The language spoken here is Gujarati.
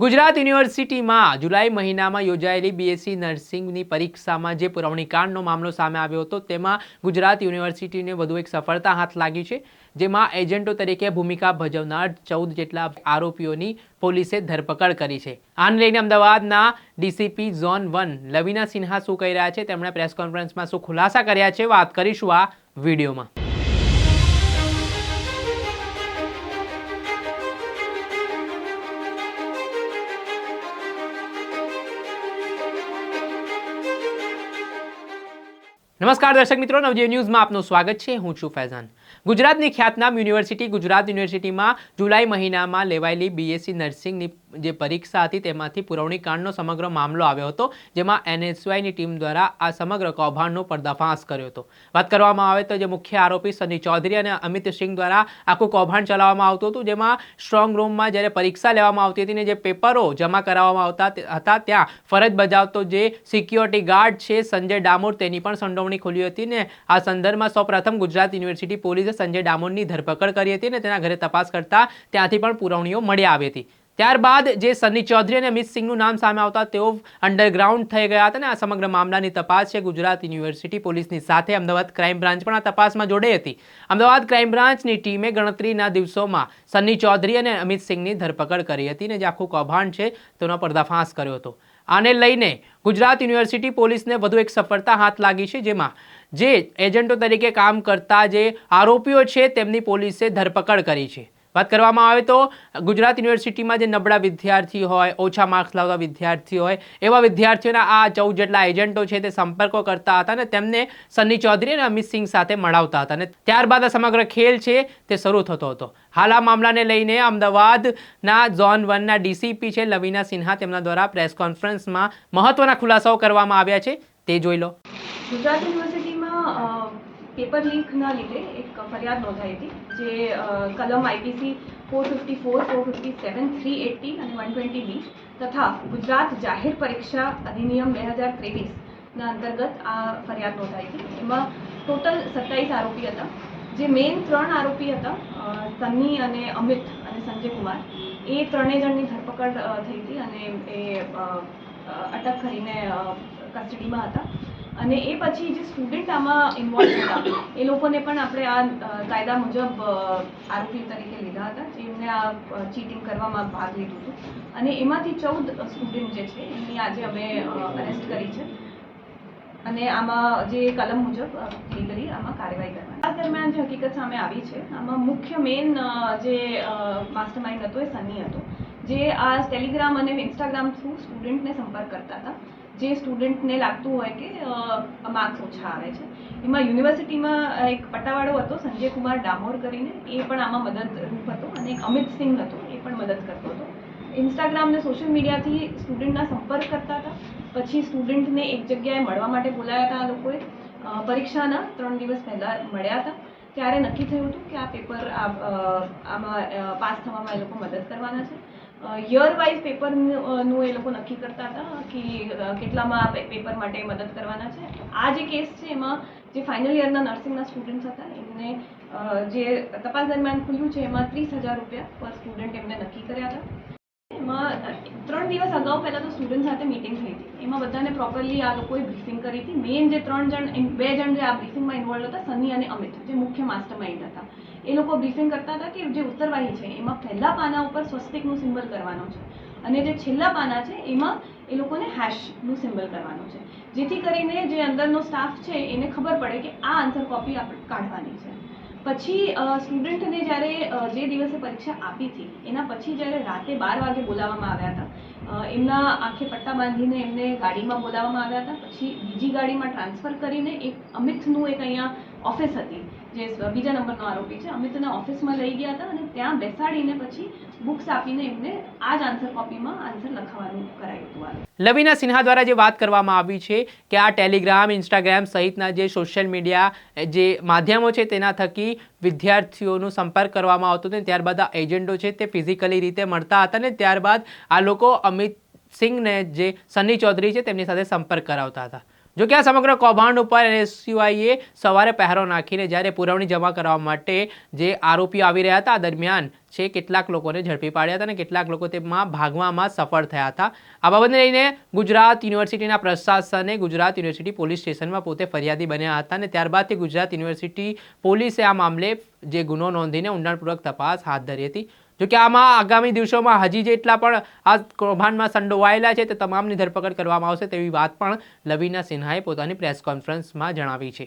ગુજરાત યુનિવર્સિટીમાં જુલાઈ મહિનામાં યોજાયેલી બીએસસી નર્સિંગની પરીક્ષામાં જે પુરવણીકાંડનો મામલો સામે આવ્યો હતો, તેમાં ગુજરાત યુનિવર્સિટીને વધુ એક સફળતા હાથ લાગી છે, જેમાં એજન્ટો તરીકે ભૂમિકા ભજવનાર ચૌદ જેટલા આરોપીઓની પોલીસે ધરપકડ કરી છે. આને લઈને અમદાવાદના DCP zone one Lavina Sinha શું કહી રહ્યા છે, તેમણે પ્રેસ કોન્ફરન્સમાં શું ખુલાસા કર્યા છે, વાત કરીશું આ વિડીયોમાં. નમસ્કાર દર્શક મિત્રો નવજીવ ન્યૂઝમાં આપનું સ્વાગત છે. હું છું ફૈઝાન. ગુજરાતની ખ્યાતનામ યુનિવર્સિટી ગુજરાત યુનિવર્સિટીમાં જુલાઈ મહિનામાં લેવાયેલી બીએસસી નર્સિંગની જે પરીક્ષા હતી તેમાંથી પુરવણી કાંડનો સમગ્ર મામલો આવ્યો હતો, જેમાં એનએસયુઆઈની ટીમ દ્વારા આ સમગ્ર કૌભાંડનો પર્દાફાશ કર્યો હતો. વાત કરવામાં આવે તો જે મુખ્ય આરોપી સની ચૌધરી અને અમિત સિંહ દ્વારા આખું કૌભાંડ ચલાવવામાં આવતું હતું, જેમાં સ્ટ્રોંગ રૂમમાં જ્યારે પરીક્ષા લેવામાં આવતી હતી ને જે પેપરો જમા કરાવવામાં આવતા હતા, ત્યાં ફરજ બજાવતો જે સિક્યોરિટી ગાર્ડ છે સંજય ડામોર તેની પણ સંડોવણી ખુલી હતી ને આ સંદર્ભમાં સૌપ્રથમ ગુજરાત યુનિવર્સિટી પોલીસે સંજય ડામોરની ધરપકડ કરી હતી અને તેના ઘરે તપાસ કરતા ત્યાંથી પણ પુરવણીઓ મળી આવી હતી. ત્યારબાદ જે સની ચૌધરી અને અમિત સિંહનું નામ સામે આવતા તેઓ અંડરગ્રાઉન્ડ થઈ ગયા હતા અને આ સમગ્ર મામલાની તપાસ છે ગુજરાત યુનિવર્સિટી પોલીસની સાથે અમદાવાદ ક્રાઇમ બ્રાન્ચ પણ આ તપાસમાં જોડાઈ હતી. અમદાવાદ ક્રાઇમ બ્રાન્ચની ટીમે ગણતરીના દિવસોમાં સન્ની ચૌધરી અને અમિત સિંહની ધરપકડ કરી હતી અને જે આખું કૌભાંડ છે તેનો પર્દાફાશ કર્યો હતો. આને લઈને ગુજરાત યુનિવર્સિટી પોલીસને વધુ એક સફળતા હાથ લાગી છે, જેમાં જે એજન્ટો તરીકે કામ કરતા જે આરોપીઓ છે, તેમની પોલીસે ધરપકડ કરી છે. વાત કરવામાં આવે તો ગુજરાત યુનિવર્સિટીમાં જે નબળા વિદ્યાર્થી હોય ઓછા માર્ક્સ લાવતા વિદ્યાર્થી હોય એવા વિદ્યાર્થીઓના આ ચૌદ જેટલા એજન્ટો છે તે સંપર્કો કરતા હતા ને તેમને સન્ની ચૌધરી અને અમિત સિંહ સાથે મળાવતા હતા. અને ત્યારબાદ આ સમગ્ર ખેલ છે તે શરૂ થતો હતો. હાલ આ મામલાને લઈને અમદાવાદના ઝોન વનના ડીસીપી છે લવિના સિન્હા તેમના દ્વારા પ્રેસ કોન્ફરન્સમાં મહત્વના ખુલાસાઓ કરવામાં આવ્યા છે. તે જોઈ લો. ગુજરાત યુનિવર્સિટીમાં અ, પેપર લીકના લીધે એક ફરિયાદ નોંધાઈ હતી, જે કલમ IPC four fifty four four fifty seven three eighty અને વન ટ્વેન્ટી બી તથા ગુજરાત જાહેર પરીક્ષા અધિનિયમ બે હજાર ત્રેવીસના અંતર્ગત આ ફરિયાદ નોંધાઈ હતી. એમાં ટોટલ સત્તાવીસ આરોપી હતા. જે મેઇન ત્રણ આરોપી હતા સન્ની અને અમિત અને સંજય કુમાર એ ત્રણેય જણની ધરપકડ થઈ હતી અને એ અટક કરીને કસ્ટડીમાં હતા. અને એ પછી જે સ્ટુડન્ટ આમાં ઇન્વોલ્વ હતા, એ લોકોને પણ આપણે આ કાયદા મુજબ આરોપી તરીકે લીધા હતા જેમને આ ચીટિંગ કરવામાં ભાગ લીધું હતું. અને એમાંથી ચૌદ સ્ટુડન્ટ જે છે, એમની આજે અમે અરેસ્ટ કરી છે. અને આમાં જે કલમ મુજબ લીગલી આમાં કાર્યવાહી કરવાની. આ દરમિયાન જે હકીકત સામે આવી છે, આમાં મુખ્ય મેઇન જે માસ્ટર માઇન્ડ હતો એ સની હતો. જે આ ટેલિગ્રામ અને ઇન્સ્ટાગ્રામ થ્રુ સ્ટુડન્ટને સંપર્ક કરતા હતા, જે સ્ટુડન્ટને લાગતું હોય કે માર્ક્સ ઓછા આવે છે. એમાં યુનિવર્સિટીમાં એક પટ્ટાવાળો હતો, સંજય કુમાર ડામોર કરીને, એ પણ આમાં મદદરૂપ હતો અને એક અમિત સિંહ હતો, એ પણ મદદ કરતો હતો. ઇન્સ્ટાગ્રામ ને સોશિયલ મીડિયાથી સ્ટુડન્ટના સંપર્ક કરતા હતા. પછી સ્ટુડન્ટને એક જગ્યાએ મળવા માટે બોલાયા હતા આ લોકોએ. પરીક્ષાના ત્રણ દિવસ પહેલાં મળ્યા હતા. ત્યારે નક્કી થયું હતું કે આ પેપર આમાં પાસ થવામાં એ લોકો મદદ કરવાના છે. યર વાઇઝ પેપરનું એ લોકો નક્કી કરતા હતા કે કેટલામાં પેપર માટે મદદ કરવાના છે. આ જે કેસ છે એમાં જે ફાઇનલ યરના નર્સિંગના સ્ટુડન્ટ્સ હતા, એમને જે તપાસ દરમિયાન ખુલ્યું છે, એમાં ત્રીસ હજાર રૂપિયા પર સ્ટુડન્ટ એમને નક્કી કર્યા હતા. એમાં ત્રણ દિવસ અગાઉ પહેલાં તો સ્ટુડન્ટ સાથે મીટિંગ થઈ હતી. એમાં બધાને પ્રોપરલી આ લોકોએ બ્રીફિંગ કરી હતી. મેઇન જે ત્રણ જણ, બે જણ જે આ બ્રીફિંગમાં ઇન્વોલ્વ હતા, સની અને અમિત, જે મુખ્ય માસ્ટર માઇન્ડ હતા. એ લોકો બ્રીફિંગ કરતા હતા કે જે ઉત્તરવાહી છે, એમાં પહેલા પાના ઉપર સ્વસ્તિકનું સિમ્બલ કરવાનો છે. અને જે છેલ્લા પાના છે, એમાં એ લોકોને હેશનું સિમ્બલ કરવાનું છે. જેથી કરીને જે અંદરનો સ્ટાફ છે, એને ખબર પડે કે આ આન્સર કોપી આપણે કાઢવાની છે. પછી સ્ટુડન્ટને જ્યારે જે દિવસે પરીક્ષા આપી હતી, એના પછી જ્યારે રાતે બાર વાગે બોલાવવામાં આવ્યા હતા એમના આંખે પટ્ટા બાંધીને એમને ગાડીમાં બોલાવવામાં આવ્યા હતા, પછી બીજી ગાડીમાં ટ્રાન્સફર કરીને એક અમિતનું એક અહીંયા ઓફિસ હતી. જે બીજા નંબરનો આરોપી છે, અમિતના ઓફિસમાં લઈ ગયા હતા અને ત્યાં બેસાડીને પછી બુક્સ આપીને એમને આ જ આન્સર કોપીમાં આન્સર લખાવવાનું કરાયું હતું લવિના સિન્હા દ્વારા જે વાત કરવામાં આવી છે કે આ ટેલિગ્રામ, ઇન્સ્ટાગ્રામ સહિતના જે સોશિયલ મીડિયા જે માધ્યમો છે તેના થકી વિદ્યાર્થીઓનો સંપર્ક કરવામાં આવતો હતો ત્યારબાદ આ એજન્ટો છે તે ફિઝિકલી રીતે મળતા હતા ને ત્યારબાદ આ લોકો અમિત સિંહને જે સન્ની ચૌધરી છે તેમની સાથે સંપર્ક કરાવતા હતા. જો કે આ સમગ્ર કૌભાંડ ઉપર એનએસયુઆઈએ સવારે પહેરો નાખીને જ્યારે પુરવણી જમા કરવા માટે જે આરોપીઓ આવી રહ્યા હતા દરમિયાન છે કેટલાક લોકોને ઝડપી પાડ્યા હતા અને કેટલાક લોકો તેમાં ભાગવામાં સફળ થયા હતા. આ બાબતને લઈને ગુજરાત યુનિવર્સિટીના પ્રશાસને ગુજરાત યુનિવર્સિટી પોલીસ સ્ટેશનમાં પોતે ફરિયાદી બન્યા હતા અને ત્યારબાદથી ગુજરાત યુનિવર્સિટી પોલીસે આ મામલે જે ગુનો નોંધીને ઊંડાણપૂર્વક તપાસ હાથ ધરી હતી. જો કે આમાં આગામી દિવસોમાં હજી જેટલા પણ આ કૌભાંડમાં સંડોવાયેલા છે તે તમામની ધરપકડ કરવામાં આવશે તેવી વાત પણ લવીના સિન્હાએ પોતાની પ્રેસ કોન્ફરન્સમાં જણાવી છે.